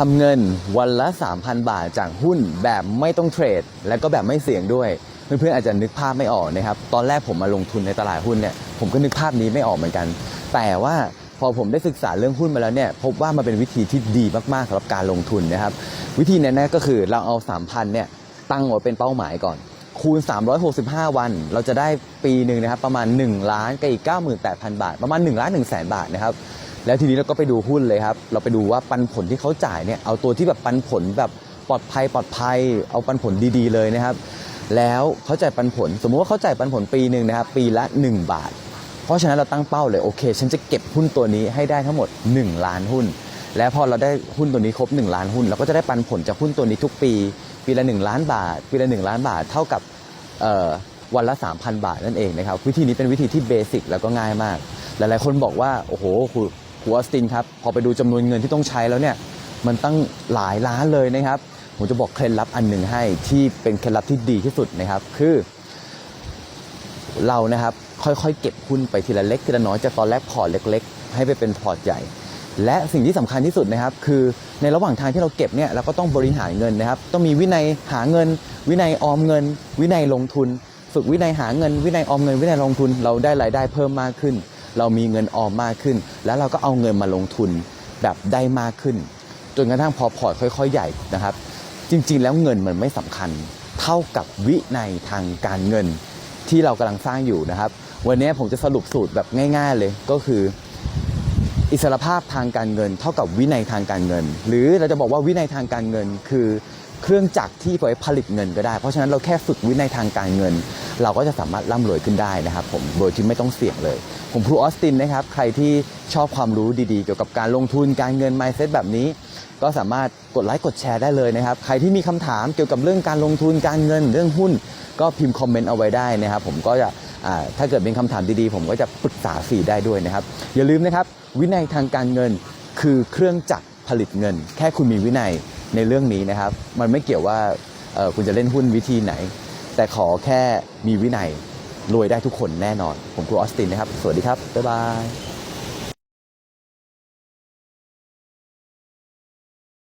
ทำเงินวันละ 3,000 บาทจากหุ้นแบบไม่ต้องเทรด และก็แบบไม่เสี่ยงด้วย เพื่อนๆอาจจะนึกภาพไม่ออกนะครับ ตอนแรกผมมาลงทุนในตลาดหุ้นเนี่ยผมก็นึกภาพนี้ไม่ออกเหมือนกัน แต่ว่าพอผมได้ศึกษาเรื่องหุ้นมาแล้วเนี่ยพบว่ามันเป็นวิธีที่ดีมากๆสำหรับการลงทุนนะครับ วิธีนั้นก็คือเราเอา3,000เนี่ยตั้งไว้เป็นเป้าหมายก่อน คูณ 365 วัน เราจะได้ปีหนึ่งนะครับประมาณ1ล้านกับอีก98,000 บาท ประมาณ1ล้าน1แสนบาทนะครับ แล้วทีนี้เราก็ไปดูหุ้นเลยครับ เราไปดูว่าปันผลที่เขาจ่ายเนี่ยเอาตัวที่แบบปันผลแบบปลอดภัยปลอดภัย เอาปันผลดีๆเลยนะครับ แล้วเขาจ่ายปันผล สมมุติว่าเขาจ่ายปันผลปีหนึ่งนะครับ ปีละ 1 บาท เพราะฉะนั้นเราตั้งเป้าเลยโอเค ฉันจะเก็บหุ้นตัวนี้ให้ได้ทั้งหมด 1 ล้านหุ้น และพอเราได้หุ้นตัวนี้ครบ 1 ล้านหุ้น เราก็จะได้ปันผลจากหุ้นตัวนี้ทุกปี ปีละ 1 ล้านบาท ปีละ 1 ล้านบาทเท่ากับวันละ 3,000 บาทนั่นเองนะครับวิธีนี้เป็นวิธีที่เบสิกแล้วก็ง่ายมาก หลายๆคนบอกว่าโอ้โห ครูครูออสตินครับพอไปดูจำนวนเงินที่ต้องใช้แล้วเนี่ยมันตั้งหลายล้านเลยนะครับผมจะบอกเคล็ดลับอันหนึ่งให้ที่เป็นเคล็ดลับที่ดีที่สุดนะครับ คือ เรานะครับค่อยๆ เก็บหุ้นไปทีละเล็กทีละน้อยจากตอนแรกพอร์ตเล็ก ๆ ให้ไปเป็นพอร์ตใหญ่ และสิ่งที่สำคัญที่สุดนะครับ คือในระหว่างทางที่เราเก็บเนี่ยเราก็ต้องบริหารเงินนะครับ ต้องมีวินัยหาเงิน วินัยออมเงิน วินัยลงทุน ฝึกวินัยหาเงิน วินัยออมเงิน วินัยลงทุน เราได้รายได้เพิ่มมากขึ้น เรามีเงินออมมากขึ้น แล้วเราก็เอาเงินมาลงทุนแบบได้มากขึ้น จนกระทั่งพอพอร์ตค่อย ๆ ใหญ่นะครับ จริง ๆ แล้วเงินมันไม่สำคัญ เท่ากับวินัยทางการเงินที่เรากำลังสร้างอยู่นะครับ วันนี้ผมจะสรุปสูตรแบบง่าย ๆ เลยก็คือ อิสรภาพทางการเงิน เท่ากับวินัยทางการเงิน หรือเราจะบอกว่าวินัยทางการเงินคือ เครื่องจักรที่ไว้ผลิตเงินก็ได้ เพราะฉะนั้นเราแค่ฝึกวินัยทางการเงิน เราก็จะสามารถร่ำรวยขึ้นได้นะครับผมโดยที่ไม่ต้องเสี่ยงเลย ผมครูออสตินนะครับใครที่ชอบความรู้ดีๆ เกี่ยวกับการลงทุนการเงิน mindset แบบนี้ ก็สามารถกดไลค์กดแชร์ได้เลยนะครับใครที่มีคำถามเกี่ยวกับเรื่องการลงทุนการเงินเรื่องหุ้น ก็พิมพ์คอมเมนต์เอาไว้ได้นะครับผมก็จะถ้าเกิดเป็นคำถามดีๆ ผมก็จะปรึกษาฟรีได้ด้วยนะครับ อย่าลืมนะครับวินัยทางการเงินคือเครื่องจักรผลิตเงิน แค่คุณมีวินัย ในเรื่องนี้นะครับ มันไม่เกี่ยวว่าคุณจะเล่นหุ้นวิธีไหน แต่ขอแค่มีวินัยรวยได้ทุกคนแน่นอน ผมครูออสตินนะครับ สวัสดีครับ บ๊ายบาย